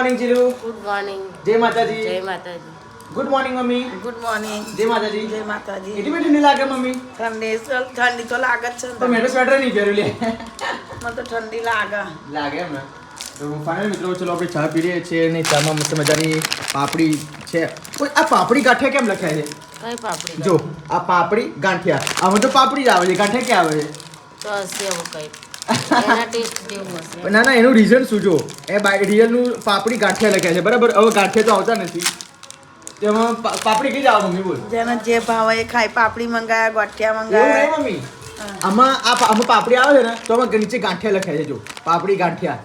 Morning Jilu good morning જય માતાજી જય માતાજી good morning mummy good morning જય માતાજી જય માતાજી એટલી બધી નહીં લાગે મમ્મી ઠંડી ઠંડી તો લાગે જ છે તો મેં તો સ્વેટર નહીં પહેર્યું લે. મને તો ઠંડી લાગે. લાગે એમ ને. તો ફાઇનલ મિત્રો ચલો આપણે ચા પી લઈએ છીએ અને ચામાં મસ્ત મજાની પાપડી છે. આ પાપડી ગાંઠિયા કેમ લખાય છે? કઈ પાપડી? જો આ પાપડી ગાંઠિયા. આમાં તો પાપડી જ આવે છે. ગાંઠિયા ક્યાં આવે છે? તો હશે એવું કઈ ના ના એનું રીઝન શું જો એ બાય રિયલનું પાપડી ગાંઠિયા લખ્યા છે બરાબર? હવે ગાંઠિયા તો આવતા નથી. તેમાં પાપડી કઈ જ આવે મમ્મી બોલ? જેને જે ભાવ એ ખાય. પાપડી મંગાયા ગાંઠિયા મંગાયા. મમ્મી. આમાં આ આમાં પાપડી આવે છે ને તો આમાં નીચે ગાંઠિયા લખ્યા છે જો. પાપડી ગાંઠિયા.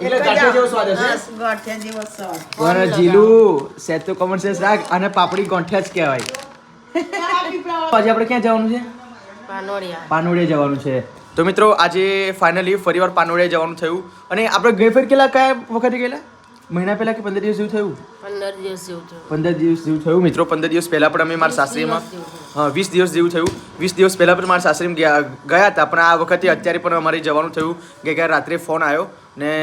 એટલે ગાંઠિયા જેવો સ્વાદ હશે? બસ, ગોઠિયા જેવો સ્વાદ. મારા જીલું સેજ તો રાખ અને પાપડી ગોંઠિયા જ કહેવાય. આજે આપણે ક્યાં જવાનું છે? પાનોડિયા. પાનોડિયા જવાનું છે. તો મિત્રો આજે ફાઇનલી ફરીવાર પાનોડિયા જવાનું થયું. અને આપણે ગઈ ફેર કેટલા કયા વખતે ગયેલા? મહિના પહેલા કે પંદર દિવસ જેવું થયું? પંદર દિવસ જેવું થયું. પંદર દિવસ જેવું થયું. મિત્રો પંદર દિવસ પહેલા પણ અમે મારા સાસરીમાં. હા વીસ દિવસ જેવું થયું. વીસ દિવસ પહેલા પણ મારા સાસરીમાં ગયા ગયા હતા પણ આ વખતે અત્યારે પણ અમારે જવાનું થયું ગઈકાલે રાત્રે ફોન આવ્યો ને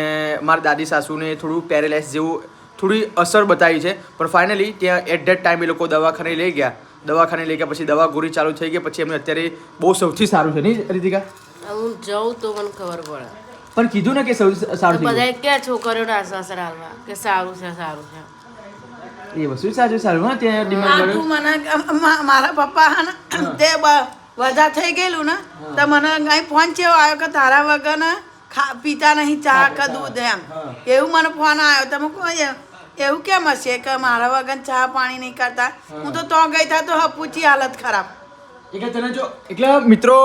મારા દાદી સાસુને થોડું પેરેલાઇઝ જેવું થોડી અસર બતાવી છે. પણ ફાઇનલી ત્યાં એટ ધેટ ટાઈમ એ લોકો દવાખાને લઈ ગયા. દવાખાને લઈ ગયા પછી દવા ગોળી ચાલુ થઈ ગઈ પછી એમને અત્યારે બહુ સૌથી સારું છે. નહીં રીતિકા? હું જાઉં તો મને ખબર પડે. પણ કીધું ને કે સારું બધા ક્યાં છોકરીઓને આશ્વાસન હાલવા કે સારું છે સારું છે. એ વસ્તુ સાચું સારું હા ત્યાં ડિમાન્ડ મને મારા પપ્પા હા. તે વધા થઈ ગયેલું ને તો મને અહીં ફોન ચેવો આવ્યો કે તારા વગર ને ખા પીતા નહીં ચા કે દૂધ એમ. એવું મને ફોન આવ્યો. તમે કોઈ એવું કેમ હશે કે મારા વગર ચા પાણી નહીં કરતા? હું. તો તો ગઈ થા તો હપુચી હાલત ખરાબ. એટલે તને જો એટલે મિત્રો,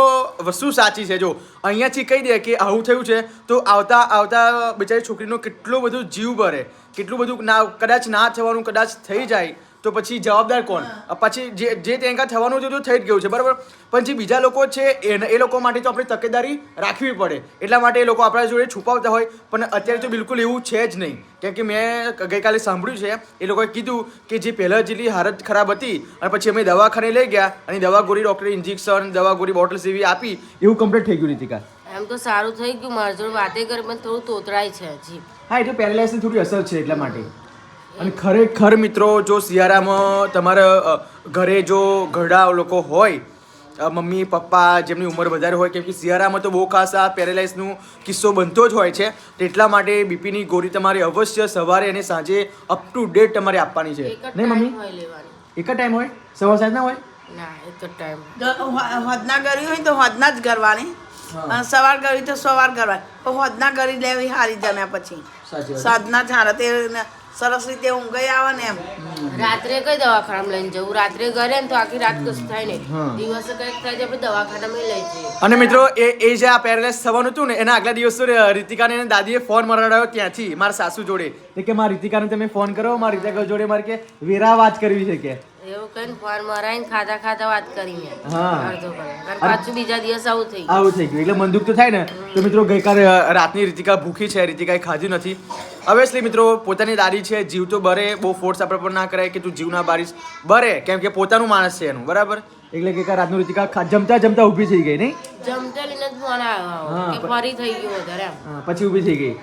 વસ્તુ સાચી છે. જો, અહીંયાથી કહી દે કે આવું થયું છે, તો આવતા આવતા બિચારી છોકરીનો કેટલો બધું જીવ ભરે. કેટલું બધું ના કદાચ ના થવાનું, કદાચ થઈ જાય. તો પછી જવાબદાર કોણ? પછી જે જે તેંકા થવાનું હતું થઈ જ ગયું છે બરાબર? પણ જે બીજા લોકો છે એ લોકો માટે તો આપણે તકેદારી રાખવી પડે. એટલા માટે એ લોકો આપણા જોડે છુપાવતા હોય પણ અત્યારે તો બિલકુલ એવું છે જ નહીં. કેમ કે મેં ગઈકાલે સાંભળ્યું છે એ લોકોએ કીધું કે જે પહેલાં જેટલી હાલત ખરાબ હતી અને પછી અમે દવાખાને લઈ ગયા અને દવા ગોળી ડૉક્ટરે ઇન્જેક્શન દવા ગોળી બોટલ્સ એવી આપી એવું કમ્પ્લીટ થઈ ગયું રીતિકા. એમ તો સારું થઈ ગયું મારી જોડે વાતે કરી પણ થોડું તોતરાય છે હજી. હા એટલે પેરેલાઇસની થોડી અસર છે એટલા માટે. અને ખરેખર મિત્રો જો શિયાળામાં તમારા ઘરે જો ઘરડા લોકો હોય મમ્મી પપ્પા જેમની ઉંમર વધારે હોય કેમ કે શિયાળામાં તો બહુ ખાસ આ પેરેલાઇઝનું કિસ્સો બનતો જ હોય છે તો એટલા માટે બીપીની ગોળી તમારે અવશ્ય સવારે અને સાંજે અપ ટુ ડેટ તમારે આપવાની છે. નહીં મમ્મી? ટાઈમ હોય લેવાની. એક જ ટાઈમ હોય? સવાર સાંજના હોય? ના ટાઈમ હોદના કરી હોય તો હોદના જ કરવાની અને સવાર કરી તો સવાર કરવાની હોદના કરી લેવી હારી જમ્યા પછી. સાચી જ સાધના તે સરસ રીતે ઊંઘાઈ આવે ને એમ. રાત્રે કઈ દવાખાનામાં લઈને જવું? રાત્રે ઘરે ને તો આખી રાત કશું થાય નહીં. દિવસે કંઈક થાય છે આપણે દવાખાનામાં લઈ જઈએ. અને મિત્રો એ એ જે આ પેરેલાઇસ થવાનું હતું ને એના આગલા દિવસ રીતિકાને એને દાદીએ ફોન મરાડાયો ત્યાંથી મારા સાસુ જોડે. એટલે કે મારા રીતિકાને તમે ફોન કરો મારા રીતિકા જોડે મારે કે વેરા વાત કરવી છે કે. એવું કઈ ફોન મરાઈને ખાતા ખાતા વાત કરી હા. અડધો કલાક. અને પાછું બીજા દિવસ આવું થઈ આવું થઈ ગયું. એટલે મન દુઃખ તો થાય ને. તો મિત્રો ગઈકાલે રાતની રીતિકા ભૂખી છે રીતિકાએ ખાધું નથી. ઓબ્વિયસલી મિત્રો પોતાની દાદી છે જીવ તો બરે બહુ ફોર્સ આપણે પણ ના કરાય કે તું જીવ ના બારીશ. બરે કેમ કે પોતાનું માણસ છે એનું બરાબર? એટલે કે રાતનું રીતિકા જમતા જમતા ઊભી થઈ ગઈ નહીં? જમતેલીને જ ફોન આવ્યો કે ફરી થઈ ગયું વધારે હા, પછી ઊભી થઈ ગઈ.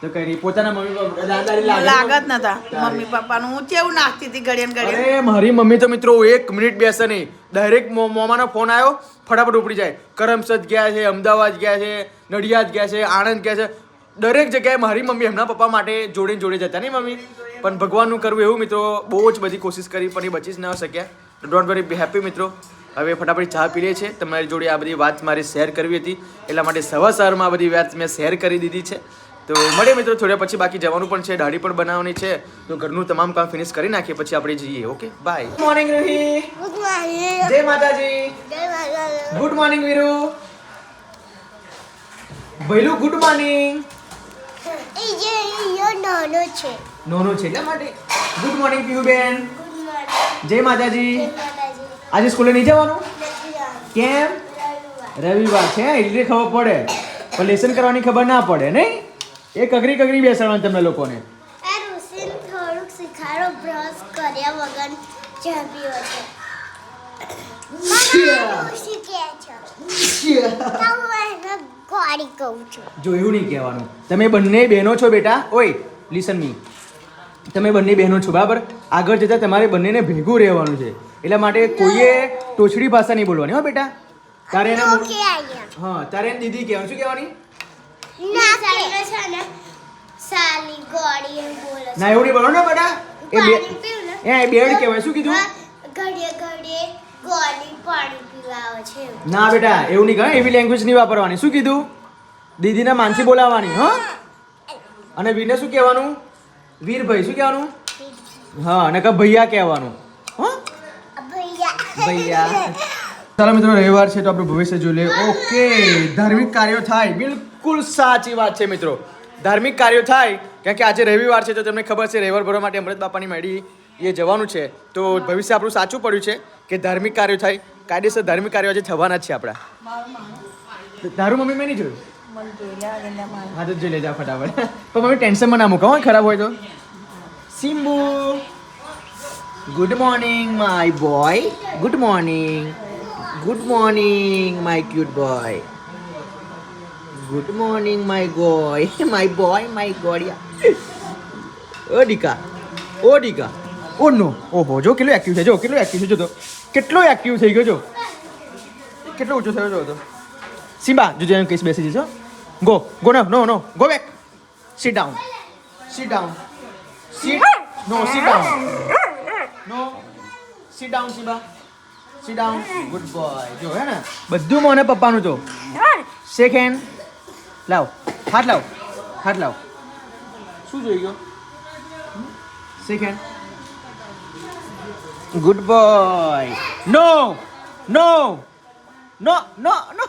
તો કઈ નહીં પોતાના મમ્મી દાદાની લાગત નતા. મમ્મી પપ્પાનું હું કેવું નાખતી હતી ઘડીએ ને ઘડીએ અરે મારી મમ્મી તો મિત્રો એક મિનિટ બેસે નહીં. ડાયરેક્ટ મોમાનો ફોન આવ્યો ફટાફટ ઉપડી જાય. કરમસદ ગયા છે અમદાવાદ ગયા છે નડિયાદ ગયા છે આણંદ ગયા છે. દરેક જગ્યાએ મારી મમ્મી એમના પપ્પા માટે જોડે જોડે જતા નહીં મમ્મી? પણ ભગવાનનું કરવું એવું મિત્રો બહુ જ બધી કોશિશ કરી પણ એ બચી જ ન શક્યા. ડોન્ટ વેરી બી હેપી મિત્રો. હવે ફટાફટ ચા પી લે છે. તમારી જોડે આ બધી વાત મારે શેર કરવી હતી. એટલા માટે સવા સવારમાં આ બધી વાત મેં શેર કરી દીધી છે. તો મળીએ મિત્રો થોડા પછી બાકી જવાનું પણ છે દાઢી પણ બનાવવાની છે. તો ઘરનું તમામ કામ ફિનિશ કરી નાખીએ પછી આપણે જઈએ okay bye morning Ruhi good morning જય માતાજી. જય માતાજી. ગુડ મોર્નિંગ વીરુ ભૈલું ગુડ મોર્નિંગ એ જે યો નાનો છે. નાનો છે એટલા માટે? ગુડ મોર્નિંગ પીયુબેન ગુડ મોર્નિંગ જય માતાજી. જય માતાજી. આજે સ્કૂલે નહીં જવાનું? કેમ? રવિવાર. છે એટલે ખબર પડે. પણ લેસન કરવાની ખબર ના પડે નહીં? એ કગરી કગરી બેસાડવાનું તમને લોકોને. થોડુંક શીખાડો બ્રશ કર્યા વગર છે. મને આ છે? ગોળી કહું છું. જોયું નહીં કહેવાનું. તમે બંને બહેનો છો બેટા. ઓય લિસન મી તમે બંને બહેનો છો બરાબર? આગળ જતાં તમારે બંનેને ભેગું રહેવાનું છે. એટલા માટે કોઈએ ટોચડી ભાષા નહીં બોલવાની હો બેટા. તારે એને હા તારે એને દીદી કહેવાનું. શું કહેવાની? ના એવું નહીં બોલો ને બેટા. એ બેડ કહેવાય. શું કીધું? ઘડીએ ઘડીએ. ગોળી પાણી પીવાવે છે ના બેટા એવું નહીં કહે એવી લેંગ્વેજ નહીં વાપરવાની. શું કીધું? દીદીને માનસી બોલાવવાની હા? અને વીરને શું કહેવાનું? વીરભાઈ શું કહેવાનું? હા અને કે ભૈયા કહેવાનું. હા? ભૈયા. ભૈયા. ચાલો મિત્રો રવિવાર છે તો આપણું ભવિષ્ય જોઈ લઈએ ઓકે ધાર્મિક કાર્યો થાય. બિલકુલ સાચી વાત છે મિત્રો. ધાર્મિક કાર્યો થાય. કારણ કે આજે રવિવાર છે તો તમને ખબર છે રવિવાર ભરવા માટે અમૃત બાપાની મેળી એ જવાનું છે. તો ભવિષ્ય આપણું સાચું પડ્યું છે કે ધાર્મિક કાર્યો થાય? કાયદેસર ધાર્મિક કાર્યો આજે થવાના જ છે આપણા. તારું મમ્મી મેં નહીં જોયું? હા તો જોઈ લેજા ફટાફટ. પણ મમ્મી ટેન્શનમાં ના મૂકો ખરાબ હોય તો. Simbu. Good morning my boy good morning good morning my cute boy good morning my ગોય my boy my ગોડિયા ઓ ડીકા ઓ નો, ઓહો, જો કેટલો એક્ટિવ છે, જો કેટલો એક્ટિવ છે, જો તો કેટલો એક્ટિવ થઈ ગયો, જો. કેટલો ઊંચો થયો, જો તો સિમ્બા, જો જેમ કેસ બેસી જશો go go no no no go back sit down. Sit down. Sit, no, sit down. No. Sit down Simba sit down. Good boy. જો, હે ને? બધું મને પપ્પાનું, જો. શેક હેન્ડ લાવ. હાથ લાવ. હાથ લાવ. શું જોઈ ગયો? Shake hand good boy no no no no no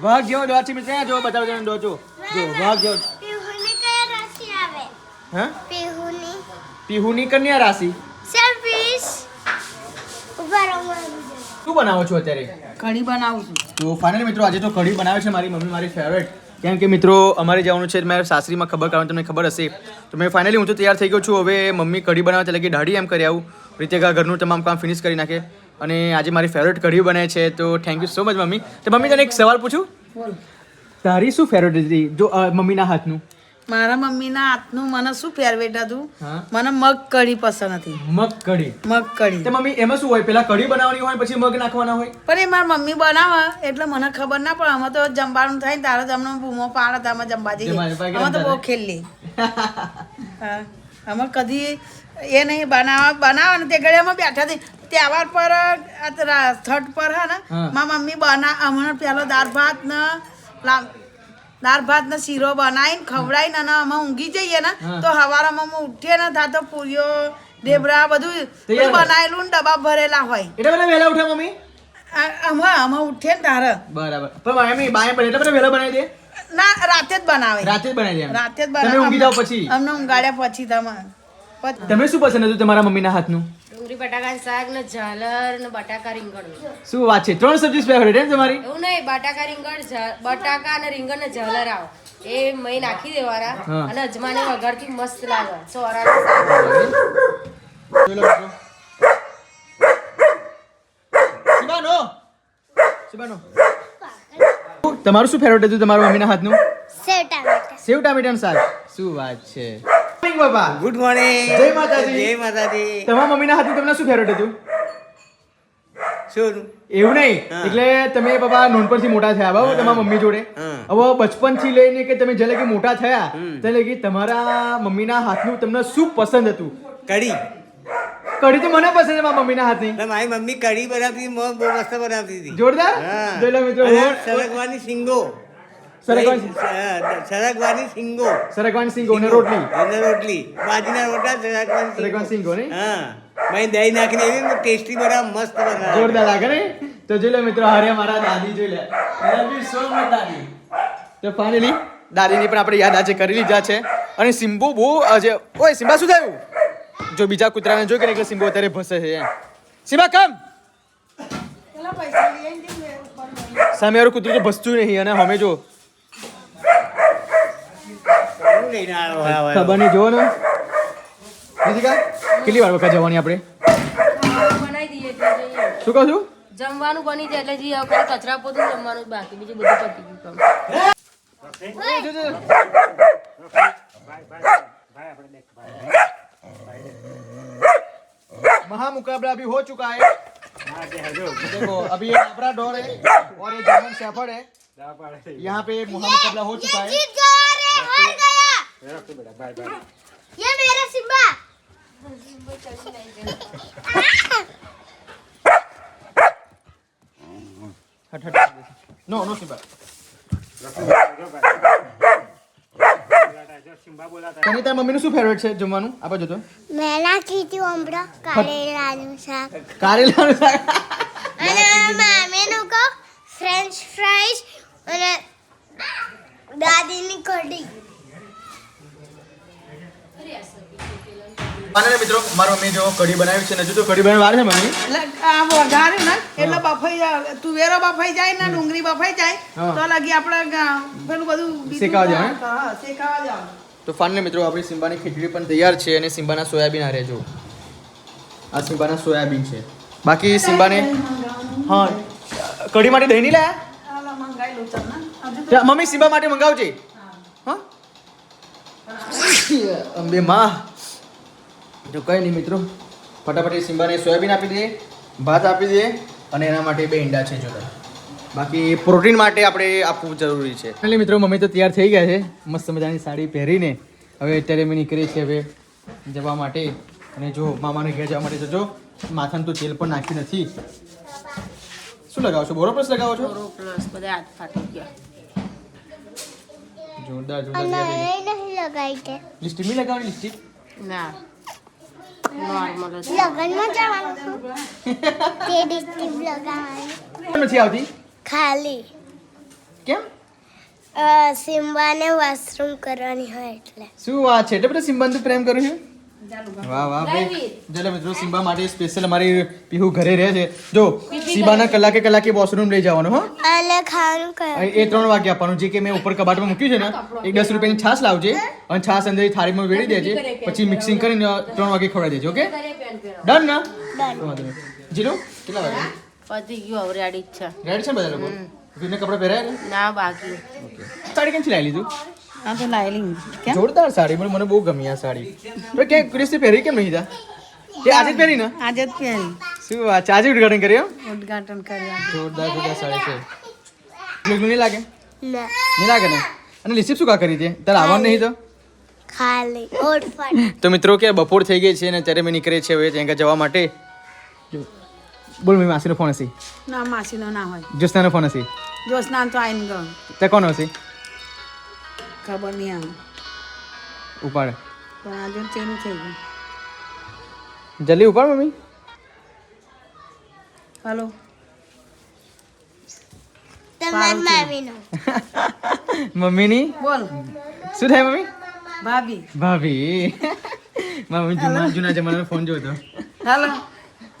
વાઘ જેવો દોડ છે મિત્ર જો બતાવો તમે દોડ જો જો વાઘ જેવો. પીહુની કયા રાશિ આવે? હા? પીહુની. પીહુની કન્યા રાશિ. સેલ્ફિશ. ઊભા રહો મારી શું બનાવો છો અત્યારે? કઢી બનાવું છું. તો ફાઇનલી મિત્રો આજે તો કઢી બનાવે છે મારી મમ્મી મારી ફેવરેટ કેમ કે મિત્રો અમારે જવાનું છે મારા સાસરીમાં ખબર કારણ તમને ખબર હશે. તો મેં ફાઇનલી હું તો તૈયાર થઈ ગયો છું. હવે મમ્મી કઢી બનાવે એટલે કે દાઢી એમ કરી આવું. રીતિકા ઘરનું તમામ કામ ફિનિશ કરી નાખે. અને આજે મારી ફેવરેટ કઢી બને છે તો thank you so much mummy. તો મમ્મી તને એક સવાલ પૂછું? તારી શું ફેવરેટ હતી? જો મમ્મીના હાથનું. મારા મમ્મીના હાથનું મને શું ફેરવેટ હતું? મને મગ કઢી પસંદ હતી. મગ કઢી. મગ કઢી. તો મમ્મી એમાં શું હોય? પેલા કઢી બનાવવાની હોય પછી મગ નાખવાના હોય? પણ એ મારા મમ્મી બનાવે એટલે મને ખબર ના પડે. અમે તો જમવાનું થાય ને તારે તમને બૂમો પાડે તો અમે જમવા જઈએ. અમે તો બહુ. ખેલી. હા. અમે કદી એ નહીં બનાવવા બનાવે ને તે ઘડી બેઠા હતી. તહેવાર પર છઠ પર હે ને મારા મમ્મી બના હમણાં પેલો દાળ ભાત ને દાળ ભાત ને શીરો બનાવીને ખવડાવીને અને અમે ઊંઘી જઈએ ને તો હવારમાં ઉઠીએ ને થા તો પૂરીઓ ઢેબરા બધું બનાવેલું ને ડબ્બા ભરેલા હોય. એટલે બધા વહેલા ઉઠે મમ્મી? આ- અમે અમે ઉઠીએ ને તારે. બરાબર. પણ એમની બાય બને એટલે બધા વહેલા બનાવી દે? ના રાતે જ બનાવે. રાતે જ બનાવી દે રાતે જ તમે બનાવે. ઊંઘી જાવ પછી. અમને ઊંઘાડ્યા પછી તમે શું પસંદ હતું તમારા મમ્મીના હાથનું? ડુંગળી બટાકા શાક ને ઝાલર ને બટાકા રીંગણ. શું વાત છે? ત્રણ સબ્જી ફેવરેટ એમ તમારી? એવું નહીં બટાકા રીંગણ બટાકા અને રીંગણ ને ઝાલર આવ. એ મહી નાખી દેવાના અને અજમાને વઘારથી મસ્ત લાગે. સોરાનું સિબાનો શિબાનો? તમારું શું ફેવરેટ હતું તમારા મમ્મીના હાથનું? સેવ ટામેટા. સેવ ટામેટાનું શાક. શું વાત છે. Morning, બાબા. ગુડ મોર્નિંગ જય માતાજી. જય માતાજી. તમારા મમ્મીના હાથે તમને શું ફેવરેટ હતું? શું? એવું નહીં. એટલે તમે બાબા નાનપણથી મોટા થયા બરાબર તમારા મમ્મી જોડે. હવે બચપનથી લઈને કે તમે જે લગી મોટા થયા. તે લગી તમારા મમ્મીના હાથનું તમને શું પસંદ હતું? કઢી. કઢી તો મને પસંદ છે મારા મમ્મીના હાથની. મારી મમ્મી કઢી બનાવતી બહુ મસ્ત બનાવતી હતી. જોરદાર? મિત્રો અને સિંગો સરગવાની- સિંગો. સરગવાની સિંગો અને રોટલી. અને રોટલી. બાજરીના રોટલા સરગવાની સરગવાની સિંગો હા. દહીં નાખીને એવી ટેસ્ટી બનાવ મસ્ત બનાવે. જોરદાર લાગે ને? તો જોઈ લો મિત્રો હારે મારા દાદી જોઈ લે. લવ યુ સો મચ દાદી. તો ફાઇનલી દાદીની પણ આપણે યાદ આજે કરી લીધા છે. અને સિમ્બુ બહુ આજે ઓય સિમ્બા શું થયું? જો બીજા કૂતરાને જોઈ કે એટલે સિમ્બો અત્યારે ભસે છે સિમ્બા કમ. સામે વાળું કૂતરું તો ભસતું નહીં અને અમે જો શું લઈને આવ્યો હવે? ખબર નહીં જોવો ને રીતિકા કેટલી વાર વખત જવાની આપણે ખાવાનું બનાવી દઈએ એટલે જઈએ શું કહું છું જમવાનું બની જાય એટલે જઈએ હવે ખાલી કચરા પોતું જમવાનું જ બાકી બીજું બધું પતી ગયું કામ. महामुकाबला अभी हो चुका है देखो अभी ये लाबरा डोर है और ये जर्मन शेफर्ड है यहाँ पे महामुकाबला हो चुका है जीत गया रे हार गया ये मेरा सिम्बा हट हट नो नो सिम्बा તને તાર મમ્મીનું શું ફેવરેટ છે જમવાનું આપા જો તો મેં નાખી હતી હમણાં કારેલાનું શાક કારેલાનું શાક અને મામીનું કહો ફ્રેન્ચ ફ્રાઈઝ અને દાદીની કઢી અને મિત્રો મારો મમ્મી જો કઢી બનાવી છે ને હજુ તો કઢી બનાવી વાર છે મમ્મી. એટલે આ વઘારે ને એટલે બફાઈ જાય. તુવેરો બફાઈ જાય ને ડુંગળી બફાઈ જાય તો લગી આપણે પેલું બધું શેકાવા જાય હા શેકાવા જાય તો ફાનને મિત્રો આપણી સિમ્બાની ખીચડી પણ તૈયાર છે અને સિમ્બાના સોયાબીન આ જો. આ સિમ્બાના સોયાબીન છે. બાકી સિમ્બાને હા કઢી માટે દહીં નહીં લાયા? મમ્મી સિમ્બા માટે મંગાવજે. હા. અંબે માં તો કઈ નહીં મિત્રો ફટાફટ એ સિમ્બાને સોયાબીન આપી દઈએ ભાત આપી દઈએ અને એના માટે બે ઈંડા છે જોતા. બાકી પ્રોટીન માટે આપણે આપવું જરૂરી છે. એટલે મિત્રો મમ્મી તો તૈયાર થઈ ગયા છે. મસ્ત મજાની સાડી પહેરીને હવે અત્યારે અમે નીકળી છે હવે જવા માટે. અને જો મામાને ઘેર જવા માટે જજો જો માથાનું તો તેલ પણ નાખ્યું નથી. શું લગાવો છો? બોરો પ્લસ લગાવો છો? પ્લસ બધા હાથ ફાટી ગયા. જોરદાર જોરદાર લગાવી તે લિપસ્ટિક નહીં લગાવવાની લિપસ્ટિક? ના. નોર્મલ જ લગનમાં જવાનું છું તે ડિસ્ટિક લગાવવાની નથી આવતી? ખાલી. કેમ? સિમ્બાને વોશરૂમ કરવાની હોય એટલે. શું વાત છે? એટલે બધા સિમ્બાને તું પ્રેમ કરું છું? વાહ વાહ ભાઈ. જલે મિત્રો સિમ્બા માટે સ્પેશિયલ અમારી પીહુ ઘરે રહે છે. જો સિમ્બાના કલાકે કલાકે વોશરૂમ લઈ જવાનું હો. અલે ખાવાનું કર. એ ત્રણ વાગે આપવાનું જે કે મેં ઉપર કબાટમાં મૂક્યું છે ને એક દસ રૂપિયાની છાશ લાવજે અને છાશ અંદર થાળીમાં વેડી દેજે પછી મિક્સિંગ કરીને ત્રણ વાગે ખવડાવી દેજો ઓકે? ડન ના? નહીં. કેટલા વાગે? પતી ગયો હવે રેડી છે. રેડી છે ને બધા લોકો? કપડા પહેરાય ના બાકી. સાડી કેમથી લાવી લીધું? આ તો લાયેલી કેમ? જોરદાર સાડી પણ મને બહુ ગમી આ સાડી. તો કે ક્રિસ્તી પહેરી કેમ નહીં તા તે આજે જ પહેરી ને આજે જ પહેરી. શું વાત છે? આજે ઉદઘાટન કર્યું ઉદઘાટન કર્યા જોરદાર જોરદાર સાડી છે. લગ્ન નહીં લાગે? ના. નહીં લાગે ને? અને લિસિપ શું કા કરી છે? તારે આવવાનું નહીં તો? ખાલી. તો મિત્રો કે બપોર થઈ ગઈ છે અને અત્યારે મેં નીકળે છે હવે ત્યાં જવા માટે. બોલ મેં માસીનો ફોન હશે. ના માસીનો ના હોય. જ્યોત્સનાનો ફોન હશે. જોશના તો આવીને ગયો. તે કોણ હશે? ખબર નહીં આવે ઉપાડે. પણ આજે તેનું થઈ ગયું જલ્દી ઉપાડ મમ્મી. હલો. તમારી મામીનો. મમ્મીની? બોલ. શું થાય મમ્મી? ભાભી. ભાભી. મમ્મી જૂના જૂના જમાનાનો ફોન જોયો હતો હાલો.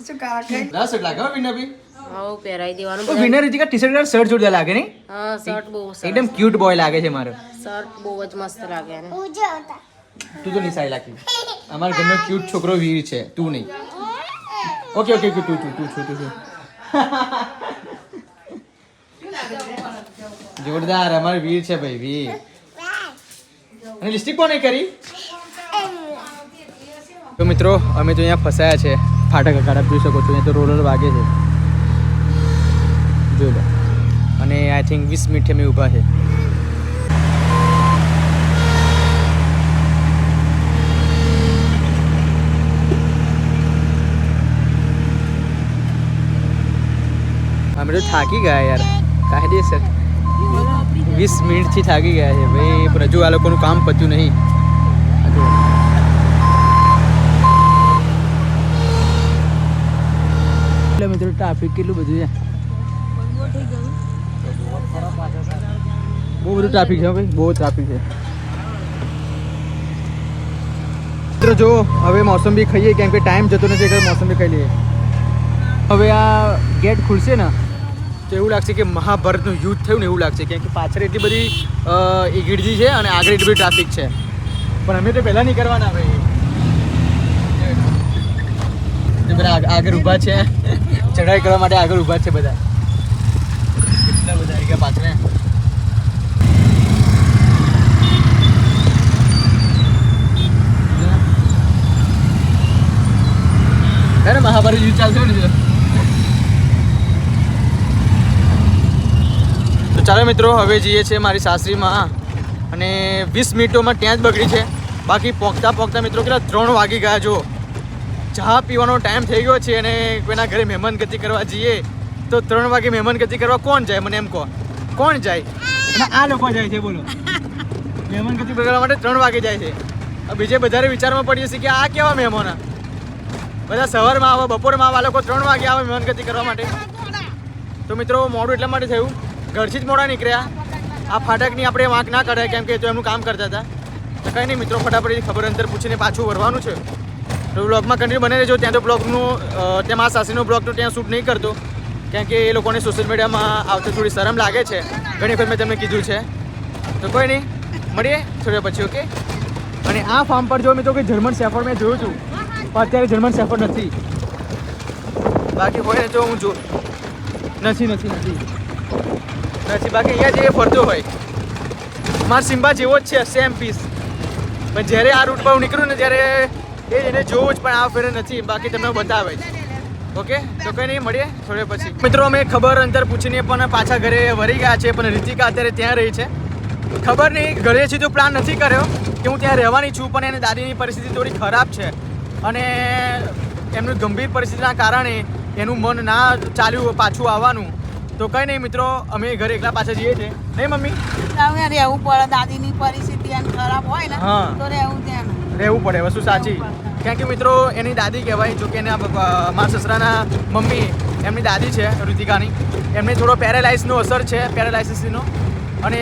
શું કાકા કઈ દસ શર્ટ લાગે હો પહેરાઈ દેવાનું તો winner Ritika T shirt shirt જોરદાર લાગે નહીં? હા શર્ટ બહુ સરસ એકદમ ક્યુટ બોય લાગે છે મારો. શર્ટ બહુ જ મસ્ત લાગે ને તું તો નિસાઈ લાગી. અમારા ઘરનો ક્યુટ છોકરો વીર છે તું નહીં. ઓકે ઓકે ઓકે તું તું તું છું તું છું જોરદાર અમાર વીર છે ભાઈ વીર. અને લિસ્ટિક કોને કરી? તો મિત્રો અમે તો અહીંયા ફસાયા છે. ફાટક અખાડા જોઈ શકો છો અહીંયા તો રોલર વાગે છે. લો. અને આઈ થિંક વીસ મિનિટ અમે ઊભા છે. અમે તો થાકી ગયા યાર. કાયદેસર વીસ મિનિટથી થાકી ગયા છે ભાઈ. પણ આ લોકોનું કામ પત્યું નહીં. એટલે મિત્રો ટ્રાફિક કેટલું બધું છે? બહુ બધું ટ્રાફિક છે ભાઈ. બહુ ટ્રાફિક છે. મિત્રો, જો, હવે મોસંબી ખાઈએ, કેમ કે ટાઈમ જતો નથી, એટલે મોસંબી ખાઈ લઈએ. હવે આ ગેટ ખુલશે ને, તો એવું લાગશે કે મહાભારતનું યુદ્ધ થયું ને એવું લાગશે, કેમ કે પાછળ એટલી બધી એ ગીરજી છે અને આગળ એટલી બધી ટ્રાફિક છે. પણ અમે તો પહેલાં નહીં કરવાના ભાઈ. આગળ ઊભા છે. ચઢાઈ કરવા માટે આગળ ઊભા છે બધા. આવી ગયા પાછળ અરે મહાભારત યુદ્ધ ચાલશે ને તો ચાલો મિત્રો હવે જઈએ છીએ મારી સાસરીમાં અને વીસ મિનિટોમાં ત્યાં જ બગડી છે બાકી પહોંચતા પહોંચતા મિત્રો કેટલા ત્રણ વાગી ગયા જો ચા પીવાનો ટાઈમ થઈ ગયો છે અને કોઈના ઘરે મહેમાન ગતિ કરવા જઈએ તો ત્રણ વાગે મહેમાન ગતિ કરવા કોણ જાય? મને એમ કહો. કોણ જાય? આ લોકો જાય છે, બોલો. મહેમાન ગતિ કરવા માટે ત્રણ વાગે જાય છે. બીજે બધારે વિચારમાં પડીએ છીએ કે આ કેવા મહેમાન બધા સવારમાં આવે, બપોરમાં આવે, આ લોકો ત્રણ વાગે આવે મહેમાન ગતિ કરવા માટે. તો મિત્રો, મોડું એટલા માટે થયું. ઘરથી જ મોડા નીકળ્યા. આ ફાટકની આપણે વાંક ના કઢાય, કેમ કે તો એમનું કામ કરતા હતા. તો કંઈ નહીં, મિત્રો, ફટાફટ ખબર અંતર પૂછીને પાછું વરવાનું છે. તો બ્લોગમાં કન્ટિન્યુ બને રહેજો. ત્યાં તો બ્લોગનું ત્યાં મારા સાસીનો બ્લોગ તો ત્યાં શૂટ નહીં કરતો. કેમ કે એ લોકોને સોશિયલ મીડિયામાં આવતો થોડી શરમ લાગે છે. ઘણી વખત મેં તમને કીધું છે. તો કોઈ નહીં, મળીએ થોડા પછી ઓકે અને આ ફાર્મ પર જો તો કે જર્મન સેફર મેં જોયું છું પણ અત્યારે જર્મન સેફર નથી. બાકી હોય ને તો હું જો નથી નથી નથી. નથી, બાકી અહીંયા જે ફરતો હોય, મારા સિમ્બા જેવો જ છે સેમ પીસ પણ જ્યારે આ રૂટ પર હું નીકળું ને ત્યારે એ એને જોવું જ પણ આ ફેરે નથી. બાકી તમને બતાવે જ ઓકે? તો કંઈ નહીં મળીએ થોડે પછી. મિત્રો અમે ખબર અંતર પૂછીને પણ પાછા ઘરે વળી ગયા છે પણ રીતિકા અત્યારે ત્યાં રહી છે. ખબર નહીં ઘરે સીધો પ્લાન નથી કર્યો કે હું ત્યાં રહેવાની છું પણ એની દાદીની પરિસ્થિતિ થોડી ખરાબ છે. અને એમની ગંભીર પરિસ્થિતિના કારણે એનું મન ના ચાલ્યું પાછું આવવાનું. તો કંઈ નહીં મિત્રો અમે ઘરે એકલા પાછા જઈએ છીએ. નહીં મમ્મી? હવે રહેવું પડે. દાદીની પરિસ્થિતિ ખરાબ હોય ને તો રહેવું ત્યાં. રહેવું પડે વસ્તુ સાચી. કેમ કે મિત્રો, એની દાદી કહેવાય, જો કે એના મારા સસરાના મમ્મી, એમની દાદી છે ઋતિકાની એમને થોડો પેરાલાઇસનો અસર છે, પેરાલાઇસિસનો. અને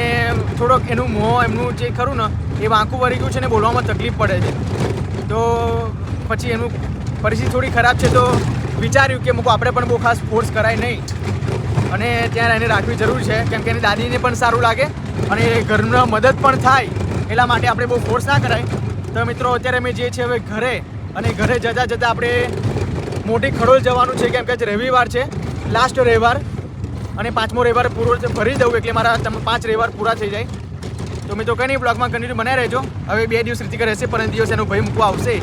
થોડોક એનું મોં, એમનું જે ખરું ને, એ વાંકું વળી ગયું છે ને બોલવામાં તકલીફ પડે છે. તો પછી એનું પરિસ્થિતિ થોડી ખરાબ છે, તો વિચાર્યું કે મૂકો, આપણે પણ બહુ ખાસ ફોર્સ કરાય નહીં. અને ત્યાં એને રાખવી જરૂર છે, કેમ કે એની દાદીને પણ સારું લાગે. અને ઘરમાં મદદ પણ થાય, એટલા માટે આપણે બહુ ફોર્સ ના કરાય. તો મિત્રો, અત્યારે અમે જે છે હવે ઘરે અને ઘરે જતાં જતાં આપણે મોટી ખડોલ જવાનું છે, કેમ કે આજે રવિવાર છે લાસ્ટ રવિવાર અને પાંચમો રવિવાર પૂરો ભરી દઉં એટલે મારા પાંચ રવિવાર પૂરા થઈ જાય. તો મિત્રો, કંઈ નહીં બ્લોગમાં કન્ટિન્યુ બનાવી રહેજો. હવે બે દિવસ રીતિકા રહેશે પરંતુ દિવસ એનો ભાઈ મૂકવા આવશે.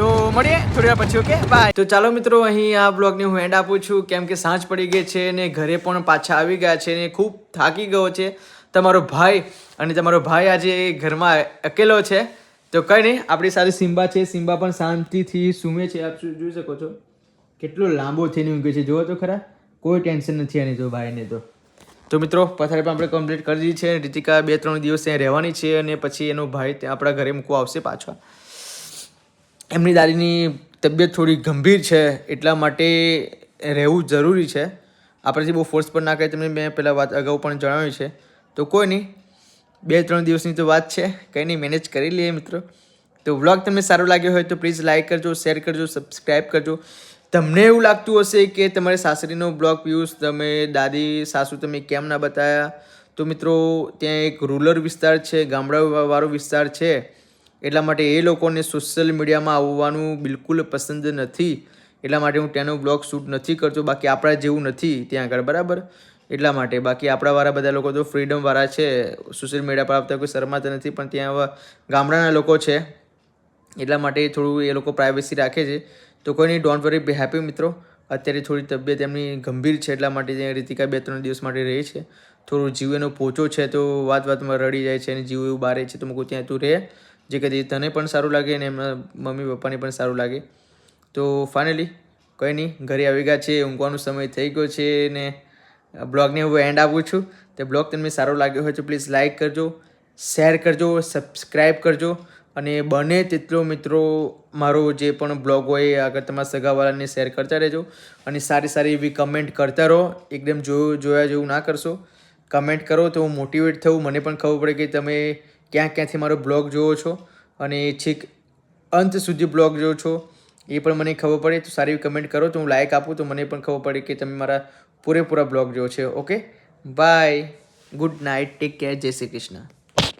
તો મળીએ થોડી વાર પછી ઓકે બાય તો ચાલો મિત્રો, અહીં આ બ્લોગને હું એન્ડ આપું છું. કેમ કે સાંજ પડી ગઈ છે ને ઘરે પણ પાછા આવી ગયા છે ને ખૂબ થાકી ગયો છે. તમારો ભાઈ અને તમારો ભાઈ આજે ઘરમાં અકેલો છે. તો કંઈ નહીં, આપણી સાથે સિમ્બા છે. સિમ્બા પણ શાંતિથી સૂમે છે. આપ જોઈ શકો છો. કેટલો લાંબો થઈને ઊંઘે છે. જુઓ તો ખરા. કોઈ ટેન્શન નથી આની તો ભાઈને તો. તો મિત્રો, પથારી પણ આપણે કમ્પ્લીટ કરી દીધી છે રીતિકા બે ત્રણ દિવસ ત્યાં રહેવાની છે અને પછી એનો ભાઈ ત્યાં આપણા ઘરે મૂકવા આવશે પાછા. એમની દાદીની તબિયત થોડી ગંભીર છે, એટલા માટે રહેવું જરૂરી છે. આપણેથી બહુ ફોર્સ પણ ના કરીએ તમને મેં પહેલાં વાત અગાઉ પણ જણાવ્યું છે. તો કોઈ નહીં બે ત્રણ દિવસની તો વાત છે, કંઈ નહીં મેનેજ કરી લઈએ મિત્રો. તો વ્લોગ તમને સારો લાગ્યો હોય તો પ્લીઝ લાઇક કરજો શેર કરજો સબસ્ક્રાઈબ કરજો. તમને એવું લાગતું હશે કે તમારે સાસરીનો બ્લોગ વ્યૂઝ તમે, દાદી, સાસુ તમે કેમ ના બતાવ્યા તો મિત્રો, ત્યાં એક રૂરલ વિસ્તાર છે, ગામડાવાળો વિસ્તાર છે. એટલા માટે એ લોકોને સોશિયલ મીડિયામાં આવવાનું બિલકુલ પસંદ નથી. એટલા માટે હું ત્યાંનો બ્લોગ શૂટ નથી કરતો, બાકી આપણા જેવું નથી ત્યાં આગળ, બરાબર? એટલા માટે. બાકી આપણાવાળા બધા લોકો તો ફ્રીડમવાળા છે. સોશિયલ મીડિયા પર આવતા કોઈ શરમાતા નથી, પણ ત્યાં ગામડાના લોકો છે. એટલા માટે થોડું એ લોકો પ્રાઇવેસી રાખે છે. તો કોઈ નહીં ડોન્ટ વરી બી હેપી મિત્રો. અત્યારે થોડી તબિયત એમની ગંભીર છે, એટલા માટે ત્યાં રીતિકા બે ત્રણ દિવસ માટે રહે છે. થોડું જીવ એનો પોચો છે, તો વાત વાતમાં રડી જાય છે, અને જીવ એવું બારે છે, તો મૂકું ત્યાં તું રહે. જે કદી તને પણ સારું લાગે, અને એમના મમ્મી પપ્પાને પણ સારું લાગે. તો ફાઇનલી કંઈ નહીં, ઘરે આવી ગયા છે ઊંઘવાનો સમય થઈ ગયો છે, ને બ્લોગને હું એન્ડ આપું છું. તે બ્લોગ તમને સારો લાગ્યો હોય તો પ્લીઝ લાઇક કરજો શેર કરજો સબસ્ક્રાઈબ કરજો. અને બને તેટલો મિત્રો મારો જે પણ બ્લોગ હોય આગળ તમારા સગાવાળાને શેર કરતા રહેજો. અને સારી સારી એવી કમેન્ટ કરતા રહો. એકદમ જોયું જોયા જેવું ના કરશો. કમેન્ટ કરો તો હું મોટિવેટ થવું મને પણ ખબર પડે કે તમે ક્યાં ક્યાંથી મારો બ્લોગ જોવો છો. અને છેક અંત સુધી બ્લોગ જોવો છો. એ પણ મને ખબર પડે. તો સારી કમેન્ટ કરો તો હું લાઇક આપું. તો મને પણ ખબર પડે કે તમે મારા પૂરેપૂરા બ્લોગ જોવો છે okay bye good night take care જય શ્રી કૃષ્ણ.